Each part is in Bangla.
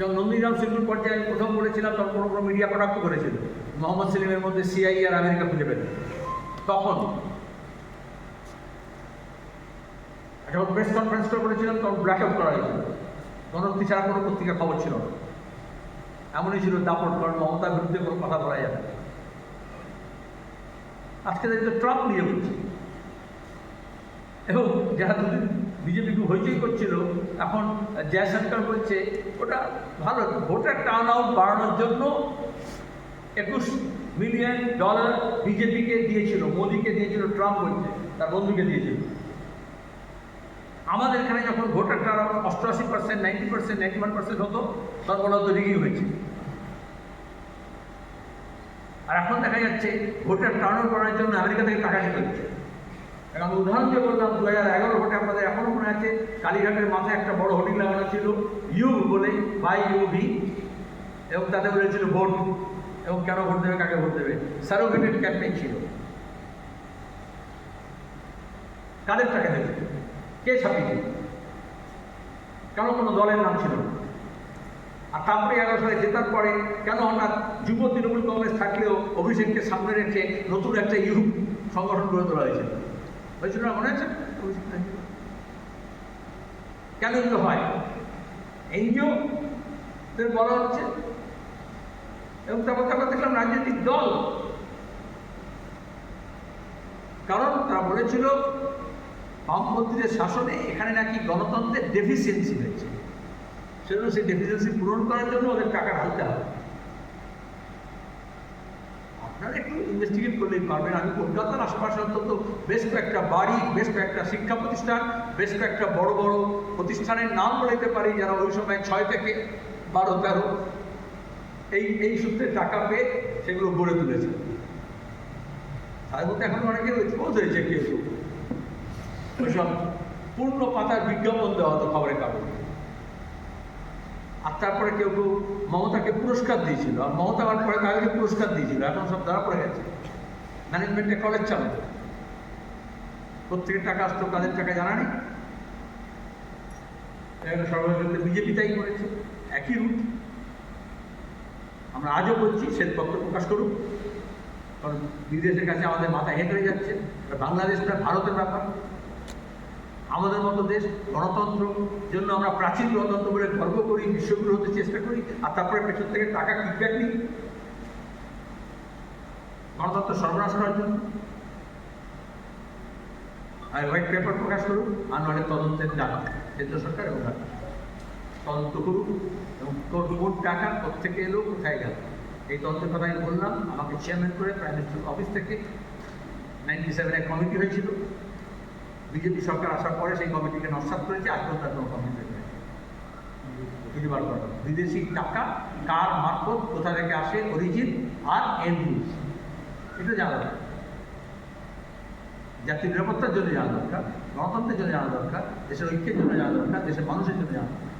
যখন নন্দীগ্রাম সিন্ধুর পর্যায়ে আমি প্রথম বলেছিলাম, তখন কোনো কোনো মিডিয়া কটাক্ষ করেছিল। মোহাম্মদ সেলিমের মধ্যে সিআই আর আমেরিকা খুঁজে পেল তখন যখন প্রেস কনফারেন্স করেছিলাম, তখন ব্ল্যাক আউট করা হয়েছিল। গণতন্ত্রী ছাড়া কোনো পত্রিকা খবর ছিল না। এমনই ছিল দাপট, কারণ মমতার বিরুদ্ধে কোনো কথা বলা যাবে। আজকে দেখতে ট্রাম্প নিয়ে বলছে। এবং যারা দুদিন বিজেপিকে হইচই করছিল, এখন জয়শঙ্কর বলছে, ওটা ভালো, ভোটার টার্ন আউট বাড়ানোর জন্য একুশ মিলিয়ন ডলার বিজেপিকে দিয়েছিল, মোদিকে দিয়েছিল, ট্রাম্প বলছে, তার বন্ধুকে দিয়েছিল। আমাদের এখানে যখন ভোটার টার্ন আউট অষ্টআশি percent ninety percent ninety one percent হতো হতো রিগিং হয়েছে। আর এখন দেখা যাচ্ছে, ভোটার টার্ন আউট করার জন্য আমেরিকা থেকে টাকা দিতে হচ্ছে এখন উদাহরণ দিয়ে বললাম, দু হাজার এগারো এগারো ভোটে আপনাদের এখনও মনে আছে কালীঘাটের মাথায় একটা বড় হোর্ডিং লাগানো ছিল ইউ বলে বাই ইউ ভি এবং তাতে বলেছিল ভোট, এবং কেন ভোট দেবে, কাকে ভোট দেবে? সারোগেটেড ক্যাম্পেইন ছিল। কাদের টাকা দেবে? কে ছাপিয়ে দেবে কেন কোনো দলের নাম ছিল আর তারপরে এগারো সালে জেতার পরে কেন হঠাৎ যুব তৃণমূল কংগ্রেস থাকলেও অভিষেককে সামনে রেখে নতুন একটা ইউরোপ সংগঠন গড়ে তোলা হয়েছিল? হয়েছিল না মনে আছে? কেন এগুলো হয়? এনজিও বলা হচ্ছে, এবং তারপর তারপর দেখলাম রাজনৈতিক দল। কারণ তারা বলেছিল, বামপন্থীদের শাসনে এখানে নাকি গণতন্ত্রের ডেফিসিয়েন্সি হয়েছে। সেজন্য সেই ডেফিসিয়েন্সি পূরণ করার জন্য ওদের টাকা ঢালতে হবে আপনারা একটু ইনভেস্টিগেট করলেই পারবেন আমি কলকাতার আশেপাশে অন্তত বেশ কয়েকটা বাড়ি, বেশ কয়েকটা শিক্ষা প্রতিষ্ঠান, বেশ কয়েকটা বড় বড় প্রতিষ্ঠানের নাম বলতে পারি যারা ওই সময় ছয় থেকে বারো, তেরো এই এই সূত্রে টাকা পেয়ে সেগুলো গড়ে তুলেছে। তার মধ্যে এখন অনেকে এক্সপোজ হয়েছে কেউ ওইসব পূর্ণ পাতার বিজ্ঞাপন দেওয়া হতো খবরের কাগজে। আর তারপরে কেউ কেউ মমতাকে পুরস্কার দিয়েছিল। আর মমতা আবার পরে কাগজে পুরস্কার দিয়েছিল। এখন সব ধরা পড়ে গেছে। ম্যানেজমেন্টে কলেজ চালু। প্রত্যেকের টাকা আসতো, কাদের টাকা জানা নেই। সর্বভারতীয় বিজেপি তাই করেছে। একই রুট আমরা আজও বলছি শ্বেতপত্র প্রকাশ করুক। কারণ বিদেশের কাছে আমাদের মাথা হেঁট যাচ্ছে। বাংলাদেশটা ভারতের ব্যাপার। আমাদের মতো দেশ গণতন্ত্র জন্য আমরা প্রাচীন গণতন্ত্র বলে গর্ব করি, বিশ্বগুরু হতে চেষ্টা করি, আর তারপরে পেছন থেকে টাকা কিকব্যাক নিই। গণতন্ত্র সর্বনাশ করার জন্য। আর হোয়াইট পেপার প্রকাশ করুক আর নয় তদন্তের ডাকা কেন্দ্র সরকার এবং তদন্ত করুক এবং কোন টাকা কোথেকে এলো, কোথায় গেল? এই তদন্তের কথা আমি বললাম। আমাকে চেয়ারম্যান করে প্রাইম মিনিস্টার অফিস থেকে নাইনটি সেভেনে কমিটি হয়েছিল। বিজেপি সরকার আসার পরে সেই কমিটিকে নস্বাত করেছে কোনো কমিটি বার করা বিদেশি টাকা কার মারফত, কোথা থেকে আসে অরিজিন আর এন্ড ইউজ এটা জানা দরকার। জাতির নিরাপত্তার জন্য জানা দরকার, গণতন্ত্রের জন্য জানা দরকার, দেশের ঐক্যের জন্য জানা দরকার, দেশের মানুষের জন্য জানা দরকার।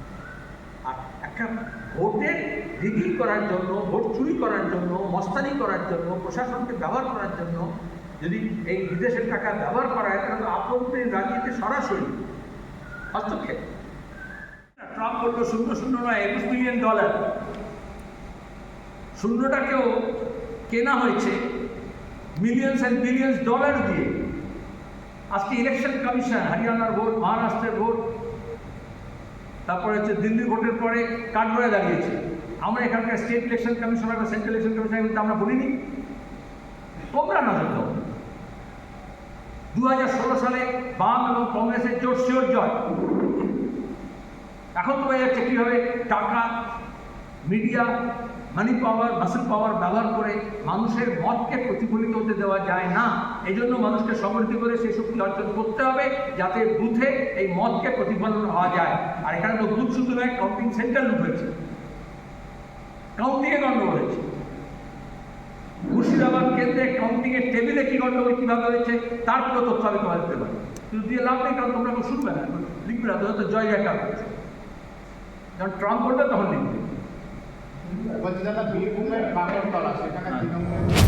আর একটা ভোটে রিগিং করার জন্য, ভোট চুরি করার জন্য, মস্তানি করার জন্য, প্রশাসনকে ব্যবহার করার জন্য যদি এই বিদেশের টাকা ব্যবহার করা হয়, তাহলে আপনদের রাজনীতি সরাসরি হস্তক্ষেপ। ট্রাম্প বলল, শূন্য শূন্য নয়, একুশ মিলিয়ন ডলার। শূন্যটাকেও কেনা হয়েছে মিলিয়ন্স অ্যান্ড বিলিয়ন্স ডলার দিয়ে। আজকে ইলেকশন কমিশন হরিয়ানার ভোট মহারাষ্ট্রের ভোট তারপরে হচ্ছে দিল্লি ভোটের পরে কাঠগড়ে দাঁড়িয়েছে। আমরা এখানকার স্টেট ইলেকশন কমিশনার বা সেন্ট্রাল ইলেকশন কমিশনার কিন্তু আমরা বলিনি। তোমরা নজর দাও। দু হাজার ষোলো সালে বাম এবং কংগ্রেসের জোট শিওর জয়। এখন তো বোঝা যাচ্ছে কীভাবে টাকা, মিডিয়া, মানি পাওয়ার, মাসেল পাওয়ার ব্যবহার করে মানুষের মতকে প্রতিফলিত হতে দেওয়া যায় না। এই জন্য মানুষকে সমৃদ্ধ করে সেই শক্তি অর্জন করতে হবে যাতে বুথে এই মতকে প্রতিফলন হওয়া যায়। আর এখানে তো বুথ শুধু নয় কাউন্টিং সেন্টার লুট হয়েছে। কাউন্টিংয়ে গণ্ডগোল হয়েছে। মুর্শিদাবাদ কেন্দ্রে কাউন্টিং এর টেবিলে কি গন্ডগোল কীভাবে হয়েছে তার পুরো তথ্য আমি তোমাদের দিতে পারি কিন্তু দিয়ে লাভ নেই কারণ তোমরা শুনবে না লিখবে না তোদের তো জয় জয়কার করছে যখন ট্রাম্প বলবে তখন লিখবে। সেখানে হ্যাঁ।